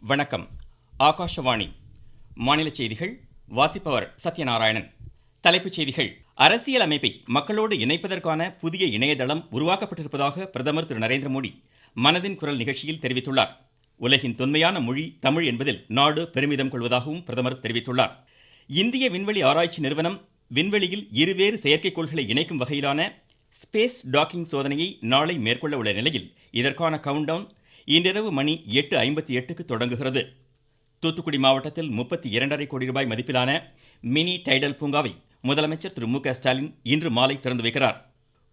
வணக்கம். ஆகாஷவாணி. மாநில செய்திகள் வாசிப்பவர் சத்யநாராயணன். தலைப்புச் செய்திகள். அரசியல் அமைப்பை மக்களோடு இணைப்பதற்கான புதிய இணையதளம் உருவாக்கப்பட்டிருப்பதாக பிரதமர் திரு. நரேந்திர மோடி மனதின் குரல் நிகழ்ச்சியில் தெரிவித்துள்ளார். உலகின் தொன்மையான மொழி தமிழ் என்பதில் நாடு பெருமிதம் கொள்வதாகவும் பிரதமர் தெரிவித்துள்ளார். இந்திய விண்வெளி ஆராய்ச்சி நிறுவனம் விண்வெளியில் இருவேறு செயற்கைக்கோள்களை இணைக்கும் வகையிலான ஸ்பேஸ் டாக்கிங் சோதனையை நாளை மேற்கொள்ள உள்ள நிலையில் இதற்கான கவுண்டவுன் இன்றிரவு மணி எட்டு ஐம்பத்தி எட்டுக்கு தொடங்குகிறது. தூத்துக்குடி மாவட்டத்தில் முப்பத்தி இரண்டரை கோடி ரூபாய் மதிப்பிலான மினி டைடல் பூங்காவை முதலமைச்சர் திரு மு க ஸ்டாலின் இன்று மாலை திறந்து வைக்கிறார்.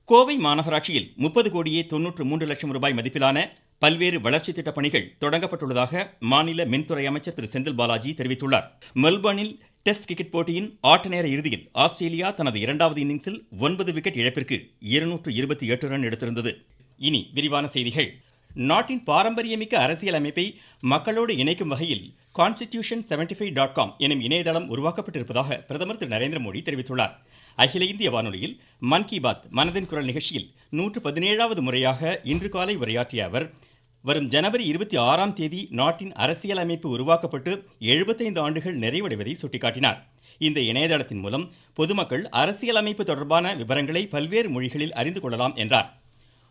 கோவை மாநகராட்சியில் முப்பது கோடியே தொன்னூற்று மூன்று லட்சம் ரூபாய் மதிப்பிலான பல்வேறு வளர்ச்சி திட்டப் பணிகள் தொடங்கப்பட்டுள்ளதாக மாநில மின்துறை அமைச்சர் திரு செந்தில் பாலாஜி தெரிவித்துள்ளார். மெல்பர்னில் டெஸ்ட் கிரிக்கெட் போட்டியின் ஆட்ட நேர இறுதியில் ஆஸ்திரேலியா தனது இரண்டாவது இன்னிங்ஸில் ஒன்பது விக்கெட் இழப்பிற்கு இருநூற்று இருபத்தி எட்டு ரன் எடுத்திருந்தது. இனி விரிவான செய்திகள். நாட்டின் பாரம்பரியமிக்க அரசியல் அமைப்பை மக்களோடு இணைக்கும் வகையில் constitution seventy five dot com எனும் இணையதளம் உருவாக்கப்பட்டிருப்பதாக பிரதமர் திரு நரேந்திர மோடி தெரிவித்துள்ளார். அகில இந்திய வானொலியில் மன் கி பாத் மனதின் குரல் நிகழ்ச்சியில் நூற்று பதினேழாவது முறையாக இன்று காலை உரையாற்றிய அவர் வரும் ஜனவரி இருபத்தி ஆறாம் தேதி நாட்டின் அரசியல் அமைப்பு உருவாக்கப்பட்டு எழுபத்தைந்து ஆண்டுகள் நிறைவடைவதை சுட்டிக்காட்டினார். இந்த இணையதளத்தின் மூலம் பொதுமக்கள் அரசியல் அமைப்பு தொடர்பான விவரங்களை பல்வேறு மொழிகளில் அறிந்து கொள்ளலாம் என்றார்.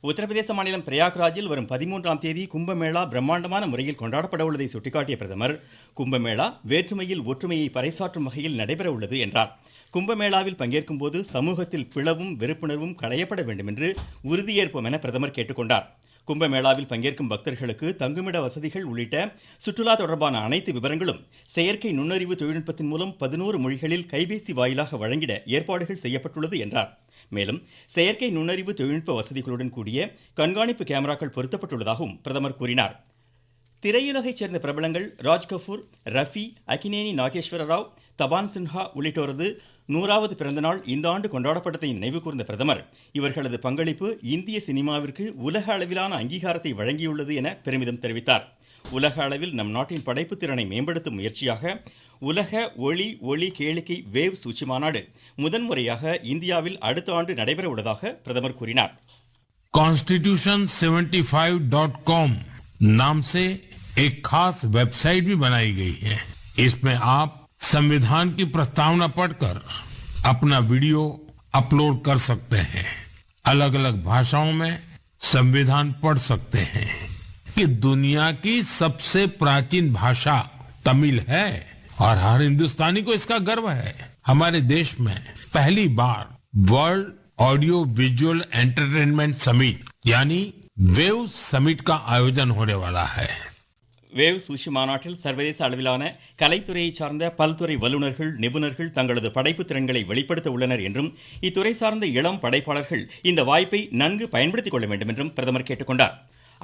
உத்தரப்பிரதேச மாநிலம் பிரயாக்ராஜில் வரும் பதிமூன்றாம் தேதி கும்பமேளா பிரம்மாண்டமான முறையில் கொண்டாடப்பட உள்ளதை சுட்டிக்காட்டிய பிரதமர் கும்பமேளா வேற்றுமையில் ஒற்றுமையை பறைசாற்றும் வகையில் நடைபெற உள்ளது என்றார். கும்பமேளாவில் பங்கேற்கும் போது சமூகத்தில் பிளவும் வெறுப்புணர்வும் களையப்பட வேண்டும் என்று உறுதியேற்போம் என பிரதமர் கேட்டுக்கொண்டார். கும்பமேளாவில் பங்கேற்கும் பக்தர்களுக்கு தங்குமிட வசதிகள் உள்ளிட்ட சுற்றுலா தொடர்பான அனைத்து விவரங்களும் செயற்கை நுண்ணறிவு தொழில்நுட்பத்தின் மூலம் பதினோரு மொழிகளில் கைபேசி வாயிலாக வழங்கிட ஏற்பாடுகள் செய்யப்பட்டுள்ளது என்றார். மேலும் செயற்கை நுண்ணறிவு தொழில்நுட்ப வசதிகளுடன் கூடிய கண்காணிப்பு கேமராக்கள் பொருத்தப்பட்டுள்ளதாகவும் பிரதமர் கூறினார். திரையுலகைச் சேர்ந்த பிரபலங்கள் ராஜ் கபூர் ரஃபி அகினேனி நாகேஸ்வர ராவ் தபான் சின்ஹா உள்ளிட்டோரது நூறாவது பிறந்தநாள் இந்த ஆண்டு கொண்டாடப்பட்டதை நினைவு கூர்ந்த பிரதமர் இவர்களது பங்களிப்பு இந்திய சினிமாவிற்கு உலக அளவிலான அங்கீகாரத்தை வழங்கியுள்ளது என பெருமிதம் தெரிவித்தார் உலக அளவில் நம் நாட்டின் படைப்பு திறனை மேம்படுத்தும் முயற்சியாக உலக ஒளி ஒளி கேளிக்கை வேவ்ஸ் உச்சி மாநாடு முதன்முறையாக இந்தியாவில் அடுத்த ஆண்டு நடைபெற உள்ளதாக பிரதமர் கூறினார் constitution75.com नाम से एक खास वेबसाइट भी बनाई गई है इसमें आप संविधान की प्रस्तावना पढ़कर अपना वीडियो अपलोड कर सकते हैं। अलग अलग भाषाओं में संविधान पढ़ सकते हैं। कि दुनिया की सबसे प्राचीन भाषा तमिल है और हर हिंदुस्तानी को इसका गर्व है। हमारे देश में पहली बार world audio visual entertainment summit, यानी वेव समिट का आयोजन होने वाला है। வேவ்ஸ் உச்சி மாநாட்டில் சர்வதேச அளவிலான கலைத்துறையை சார்ந்த பல்துறை வல்லுநர்கள் நிபுணர்கள் தங்களது படைப்பு திறன்களை வெளிப்படுத்த உள்ளனர் என்றும் இத்துறை சார்ந்த இளம் படைப்பாளர்கள் இந்த வாய்ப்பை நன்கு பயன்படுத்திக் கொள்ள வேண்டும் என்றும் பிரதமர் கேட்டுக்கொண்டார்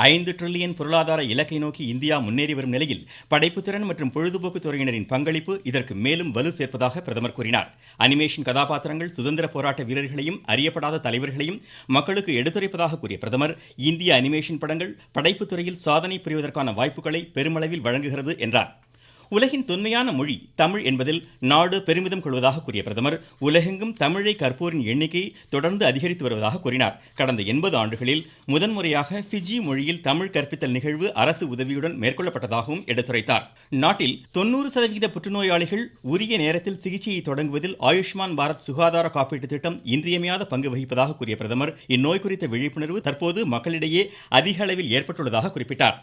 ஐந்து டிரில்லியன் பொருளாதார இலக்கை நோக்கி இந்தியா முன்னேறி வரும் நிலையில் படைப்புத்திறன் மற்றும் பொழுதுபோக்கு துறையினரின் பங்களிப்பு இதற்கு மேலும் வலு சேர்ப்பதாக பிரதமர் கூறினார். அனிமேஷன் கதாபாத்திரங்கள் சுதந்திர போராட்ட வீரர்களையும் அறியப்படாத தலைவர்களையும் மக்களுக்கு எடுத்துரைப்பதாக கூறிய பிரதமர் இந்திய அனிமேஷன் படங்கள் படைப்புத்துறையில் சாதனை புரிவதற்கான வாய்ப்புகளை பெருமளவில் வழங்குகிறது என்றார். உலகின் தொன்மையான மொழி தமிழ் என்பதில் நாடு பெருமிதம் கொள்வதாக கூறிய பிரதமர் உலகெங்கும் தமிழை கற்போரின் எண்ணிக்கை தொடர்ந்து அதிகரித்து வருவதாக கூறினார். கடந்த எண்பது ஆண்டுகளில் முதன்முறையாக ஃபிஜி மொழியில் தமிழ் கற்பித்தல் நிகழ்வு அரசு உதவியுடன் மேற்கொள்ளப்பட்டதாகவும் எடுத்துரைத்தார். நாட்டில் தொண்ணூறு சதவீத புற்றுநோயாளிகள் உரிய நேரத்தில் சிகிச்சையை தொடங்குவதில் ஆயுஷ்மான் பாரத் சுகாதார காப்பீட்டு திட்டம் இன்றியமையாத பங்கு வகிப்பதாக கூறிய பிரதமர் இந்நோய் குறித்த விழிப்புணர்வு தற்போது மக்களிடையே அதிக அளவில் ஏற்பட்டுள்ளதாக குறிப்பிட்டார்.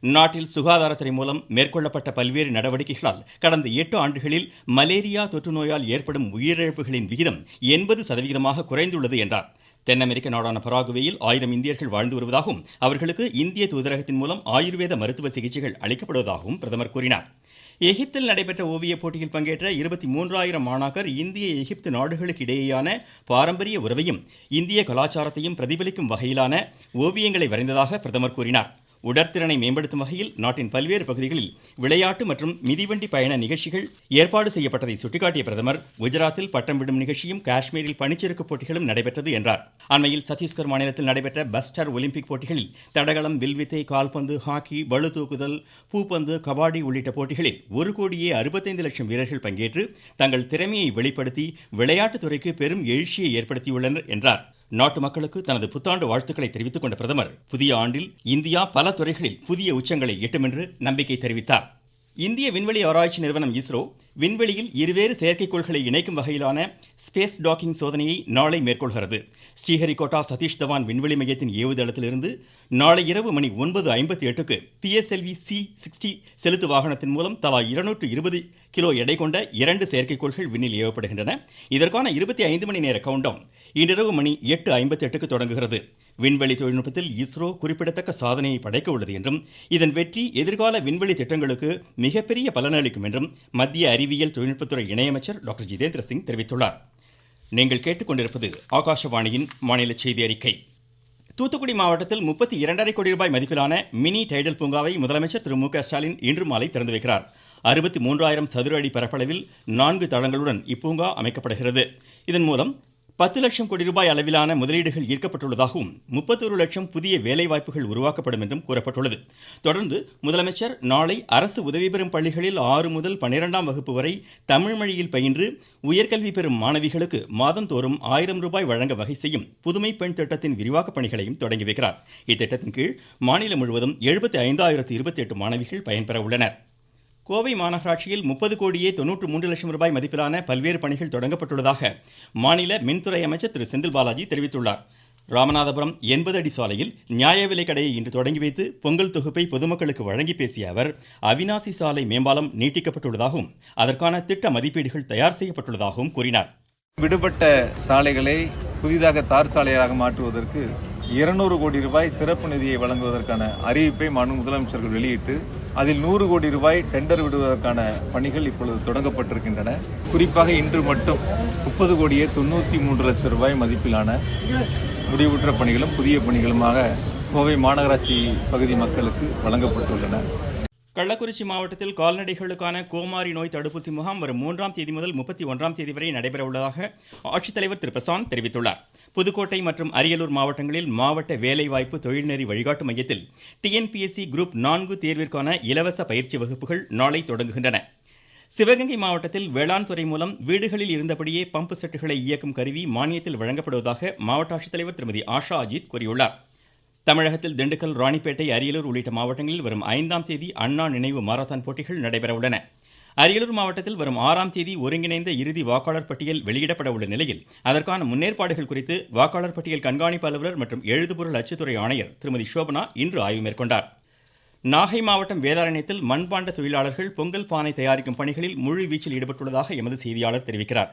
நாட்டில் சுகாதாரத்துறை மூலம் மேற்கொள்ளப்பட்ட பல்வேறு நடவடிக்கைகளால் கடந்த எட்டு ஆண்டுகளில் மலேரியா தொற்று நோயால் ஏற்படும் உயிரிழப்புகளின் விகிதம் எண்பது சதவிகிதமாக குறைந்துள்ளது என்றார். தென் அமெரிக்க நாடான பராகுவேயில் ஆயிரம் இந்தியர்கள் வாழ்ந்து வருவதாகவும் அவர்களுக்கு இந்திய தூதரகத்தின் மூலம் ஆயுர்வேத மருத்துவ சிகிச்சைகள் அளிக்கப்படுவதாகவும் பிரதமர் கூறினார். எகிப்தில் நடைபெற்ற ஓவியப் போட்டியில் பங்கேற்ற இருபத்தி மூன்றாயிரம் மாணாக்கர் இந்திய எகிப்து நாடுகளுக்கு இடையேயான பாரம்பரிய உறவையும் இந்திய கலாச்சாரத்தையும் பிரதிபலிக்கும் வகையிலான ஓவியங்களை வரைந்ததாக பிரதமர் கூறினார். உடற்திறனை மேம்படுத்தும் வகையில் நாட்டின் பல்வேறு பகுதிகளில் விளையாட்டு மற்றும் மிதிவண்டி பயண நிகழ்ச்சிகள் ஏற்பாடு செய்யப்பட்டதை சுட்டிக்காட்டிய பிரதமர் குஜராத்தில் பட்டம் விடும் நிகழ்ச்சியும் காஷ்மீரில் பனிச்சறுக்கு போட்டிகளும் நடைபெற்றது என்றார். அண்மையில் சத்தீஸ்கர் மாநிலத்தில் நடைபெற்ற பஸ்டர் ஒலிம்பிக் போட்டிகளில் தடகளம் வில்வித்தை கால்பந்து ஹாக்கி பளு தூக்குதல் பூப்பந்து கபாடி உள்ளிட்ட போட்டிகளில் ஒரு கோடியே அறுபத்தைந்து லட்சம் வீரர்கள் பங்கேற்று தங்கள் திறமையை வெளிப்படுத்தி விளையாட்டுத் துறைக்கு பெரும் எழுச்சியை ஏற்படுத்தியுள்ளனர் என்றார். நாட்டு மக்களுக்கு தனது புத்தாண்டு வாழ்த்துக்களை தெரிவித்துக் கொண்ட பிரதமர் புதிய ஆண்டில் இந்தியா பல துறைகளில் புதிய உச்சங்களை எட்டும் என்று நம்பிக்கை தெரிவித்தார். இந்திய விண்வெளி ஆராய்ச்சி நிறுவனம் இஸ்ரோ விண்வெளியில் இருவேறு செயற்கைக்கோள்களை இணைக்கும் வகையிலான ஸ்பேஸ் டாக்கிங் சோதனையை நாளை மேற்கொள்கிறது. ஸ்ரீஹரிகோட்டா சதீஷ் தவான் விண்வெளி மையத்தின் ஏவுதளத்திலிருந்து நாளை இரவு மணி ஒன்பது ஐம்பத்தி எட்டுக்கு பிஎஸ்எல்வி சி சிக்ஸ்டி செலுத்து வாகனத்தின் மூலம் தலா இருநூற்று இருபது கிலோ எடை கொண்ட இரண்டு செயற்கைக்கோள்கள் விண்ணில் ஏவப்படுகின்றன. இதற்கான இருபத்தி ஐந்து மணி நேர கவுண்டவுன் இன்றிரவு மணி எட்டு ஐம்பத்தி எட்டுக்கு தொடங்குகிறது. விண்வெளி தொழில்நுட்பத்தில் இஸ்ரோ குறிப்பிடத்தக்க சாதனையை படைக்க உள்ளது என்றும் இதன் வெற்றி எதிர்கால விண்வெளி திட்டங்களுக்கு மிகப்பெரிய பலனளிக்கும் என்றும் மத்திய அறிவியல் தொழில்நுட்பத்துறை இணையமைச்சர் டாக்டர் ஜிதேந்திர சிங் தெரிவித்துள்ளார். நீங்கள் கேட்டுக்கொண்டிருப்பது ஆகாஷவாணியின் மாநில செய்தி அறிக்கை. தூத்துக்குடி மாவட்டத்தில் முப்பத்தி இரண்டரை கோடி ரூபாய் மதிப்பிலான மினி டைடல் பூங்காவை முதலமைச்சர் திரு மு க ஸ்டாலின் இன்று மாலை திறந்து வைக்கிறார். அறுபத்தி மூன்றாயிரம் சதுர அடி பரப்பளவில் நான்கு தளங்களுடன் இப்பூங்கா அமைக்கப்படுகிறது. இதன் மூலம் பத்து லட்சம் கோடி ரூபாய் அளவிலான முதலீடுகள் ஈர்க்கப்பட்டுள்ளதாகவும் முப்பத்தொரு லட்சம் புதிய வேலைவாய்ப்புகள் உருவாக்கப்படும் என்றும் கூறப்பட்டுள்ளது. தொடர்ந்து முதலமைச்சர் நாளை அரசு உதவி பெறும் பள்ளிகளில் ஆறு முதல் பன்னிரெண்டாம் வகுப்பு வரை தமிழ் மொழியில் பயின்று உயர்கல்வி பெறும் மாணவிகளுக்கு மாதந்தோறும் ஆயிரம் ரூபாய் வழங்க வகை செய்யும் புதுமை பெண் திட்டத்தின் விரிவாக்க பணிகளையும் தொடங்கி வைக்கிறார். இத்திட்டத்தின் கீழ் மாநிலம் முழுவதும் எழுபத்தி ஐந்தாயிரத்து இருபத்தி எட்டு மாணவிகள் பயன்பெற உள்ளனர். கோவை மாநகராட்சியில் முப்பது கோடியே தொன்னூற்று மூன்று லட்சம் ரூபாய் மதிப்பிலான பல்வேறு பணிகள் தொடங்கப்பட்டுள்ளதாக மாநில மின்துறை அமைச்சர் திரு செந்தில் பாலாஜி தெரிவித்துள்ளார். ராமநாதபுரம் எண்பது அடி சாலையில் நியாய விலை கடையை இன்று தொடங்கி வைத்து பொங்கல் தொகுப்பை பொதுமக்களுக்கு வழங்கி பேசிய அவர் அவினாசி சாலை மேம்பாலம் நீட்டிக்கப்பட்டுள்ளதாகவும் அதற்கான திட்ட மதிப்பீடுகள் தயார் செய்யப்பட்டுள்ளதாகவும் கூறினார். விடுபட்ட சாலைகளை புதிதாக தார் சாலையாக மாற்றுவதற்கு இருநூறு கோடி ரூபாய் சிறப்பு நிதியை வழங்குவதற்கான அறிவிப்பை மாநில முதலமைச்சர்கள் வெளியிட்டு அதில் நூறு கோடி ரூபாய் டெண்டர் விடுவதற்கான பணிகள் இப்பொழுது தொடங்கப்பட்டிருக்கின்றன. குறிப்பாக இன்று மட்டும் முப்பது கோடியே தொண்ணூற்றி மூன்று லட்சம் ரூபாய் மதிப்பிலான முடிவுற்ற பணிகளும் புதிய பணிகளுமாக கோவை மாநகராட்சி பகுதி மக்களுக்கு வழங்கப்பட்டுள்ளன. கள்ளக்குறிச்சி மாவட்டத்தில் கால்நடைகளுக்கான கோமாரி நோய் தடுப்பூசி முகாம் வரும் மூன்றாம் தேதி முதல் முப்பத்தி ஒன்றாம் தேதி வரை நடைபெற உள்ளதாக ஆட்சித்தலைவர் திரு பிரசாந்த் தெரிவித்துள்ளார். புதுக்கோட்டை மற்றும் அரியலூர் மாவட்டங்களில் மாவட்ட வேலைவாய்ப்பு தொழில்நெறி வழிகாட்டு மையத்தில் டிஎன்பிஎஸ்சி குரூப் நான்கு தேர்விற்கான இலவச பயிற்சி வகுப்புகள் நாளை தொடங்குகின்றன. சிவகங்கை மாவட்டத்தில் வேளாண் துறை மூலம் வீடுகளில் இருந்தபடியே பம்பு செட்டுகளை இயக்கும் கருவி மானியத்தில் வழங்கப்படுவதாக மாவட்ட ஆட்சித்தலைவர் திருமதி ஆஷா அஜித் கூறியுள்ளார். தமிழகத்தில் திண்டுக்கல் ராணிப்பேட்டை அரியலூர் உள்ளிட்ட மாவட்டங்களில் வரும் ஐந்தாம் தேதி அண்ணா நினைவு மாரத்தான் போட்டிகள் நடைபெறவுள்ளன. அரியலூர் மாவட்டத்தில் வரும் ஆறாம் தேதி ஒருங்கிணைந்த இறுதி வாக்காளர் பட்டியல் வெளியிடப்பட உள்ள நிலையில் அதற்கான முன்னேற்பாடுகள் குறித்து வாக்காளர் பட்டியல் கண்காணிப்பு அலுவலர் மற்றும் எழுதுபொருள் அச்சுத்துறை ஆணையர் திருமதி சோபனா இன்று ஆய்வு மேற்கொண்டார். நாகை மாவட்டம் வேதாரண்யத்தில் மண்பாண்ட தொழிலாளர்கள் பொங்கல் பானை தயாரிக்கும் பணிகளில் முழு வீச்சில் ஈடுபட்டுள்ளதாக எமது செய்தியாளர் தெரிவிக்கிறார்.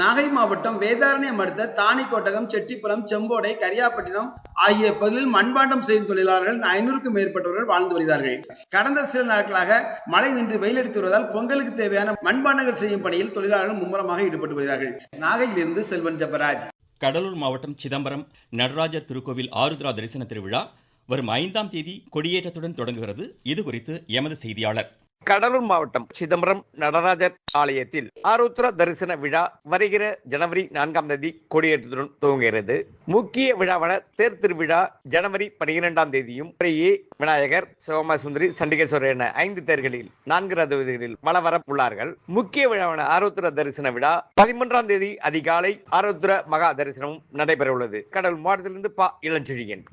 நாகை மாவட்டம் வேதாரண்யம் அடுத்த தானிக்கோட்டகம் செட்டிப்புலம் செம்போடை கரியாப்பட்டினம் ஆகிய பகுதிகளில் மண்பாண்டம் செய்யும் தொழிலாளர்கள் ஐநூறுக்கும் மேற்பட்டவர்கள் வாழ்ந்து வருகிறார்கள். கடந்த சில நாட்களாக மழை நின்று வெயிலடித்து வருவதால் பொங்கலுக்கு தேவையான மண்பாண்டங்கள் செய்யும் பணியில் தொழிலாளர்கள் மும்முரமாக ஈடுபட்டு வருகிறார்கள். நாகையிலிருந்து செல்வன் ஜபராஜ். கடலூர் மாவட்டம் சிதம்பரம் நடராஜர் திருக்கோவில் ஆருத்ரா தரிசன திருவிழா வரும் ஐந்தாம் தேதி கொடியேற்றத்துடன் தொடங்குகிறது. இது குறித்து எமது செய்தியாளர். கடலூர் மாவட்டம் சிதம்பரம் நடராஜர் ஆலயத்தில் ஆருத்ர தரிசன விழா வருகிற ஜனவரி நான்காம் தேதி கொடியேற்றத்துடன் துவங்குகிறது. முக்கிய விழாவான தேர் திருவிழா ஜனவரி பனிரெண்டாம் தேதியும் பிறையே விநாயகர் சிவமாசுந்தரி சண்டிகேஸ்வரர் என ஐந்து தேர்களில் நான்கு ரதவீதிகளில் வளவர உள்ளார்கள். முக்கிய விழாவான ஆருத்ர தரிசன விழா பதிமூன்றாம் தேதி அதிகாலை ஆருத்ர மகா தரிசனமும் நடைபெற உள்ளது கடலூர் மாவட்டத்திலிருந்து பா. இளஞ்செழியன்.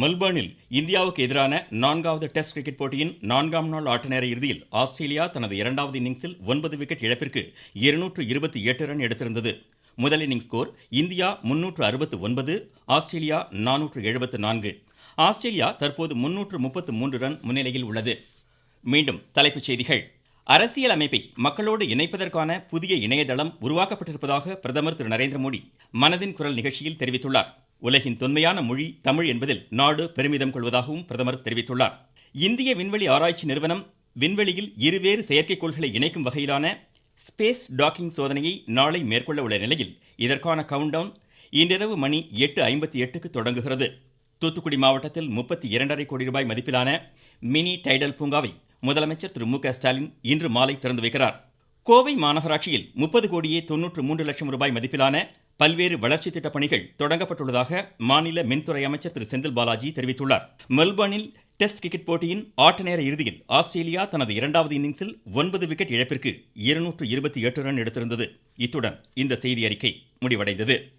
மெல்பர்னில் இந்தியாவுக்கு எதிரான நான்காவது டெஸ்ட் கிரிக்கெட் போட்டியின் நான்காம் நாள் ஆட்ட நேர இறுதியில் ஆஸ்திரேலியா தனது இரண்டாவது இன்னிங்ஸில் ஒன்பது விக்கெட் இழப்பிற்கு இருநூற்று இருபத்தி எட்டு ரன் எடுத்திருந்தது. முதல் இன்னிங் ஸ்கோர் இந்தியா முன்னூற்று அறுபத்து ஒன்பது ஆஸ்திரேலியா நானூற்று எழுபத்து நான்கு. ஆஸ்திரேலியா தற்போது முன்னூற்று முப்பத்து மூன்று ரன் முன்னிலையில் உள்ளது. மீண்டும் தலைப்புச் செய்திகள். அரசியல் அமைப்பை மக்களோடு இணைப்பதற்கான புதிய இணையதளம் உருவாக்கப்பட்டிருப்பதாக பிரதமர் திரு நரேந்திர மோடி மனதின் குரல் நிகழ்ச்சியில் தெரிவித்துள்ளார். உலகின் தொன்மையான மொழி தமிழ் என்பதில் நாடு பெருமிதம் கொள்வதாகவும் பிரதமர் தெரிவித்துள்ளார். இந்திய விண்வெளி ஆராய்ச்சி நிறுவனம் விண்வெளியில் இருவேறு செயற்கைக்கோள்களை இணைக்கும் வகையிலான ஸ்பேஸ் டாக்கிங் சோதனையை நாளை மேற்கொள்ள உள்ள நிலையில் இதற்கான கவுண்டவுன் இன்றிரவு மணி எட்டு ஐம்பத்தி எட்டுக்கு தொடங்குகிறது. தூத்துக்குடி மாவட்டத்தில் முப்பத்தி இரண்டரை கோடி ரூபாய் மதிப்பிலான மினி டைடல் பூங்காவை முதலமைச்சர் திரு மு க ஸ்டாலின் இன்று மாலை திறந்து வைக்கிறார். கோவை மாநகராட்சியில் முப்பது கோடியே தொன்னூற்று மூன்று லட்சம் ரூபாய் மதிப்பிலான பல்வேறு வளர்ச்சி திட்ட பணிகள் தொடங்கப்பட்டுள்ளதாக மாநில மின்துறை அமைச்சர் திரு செந்தில் பாலாஜி தெரிவித்துள்ளார். மெல்பர்னில் டெஸ்ட் கிரிக்கெட் போட்டியின் ஆட்ட நேர இறுதியில் ஆஸ்திரேலியா தனது இரண்டாவது இன்னிங்ஸில் ஒன்பது விக்கெட் இழப்பிற்கு இருநூற்று இருபத்தி எட்டு ரன் எடுத்திருந்தது. இத்துடன் இந்த செய்தி அறிக்கை முடிவடைந்தது.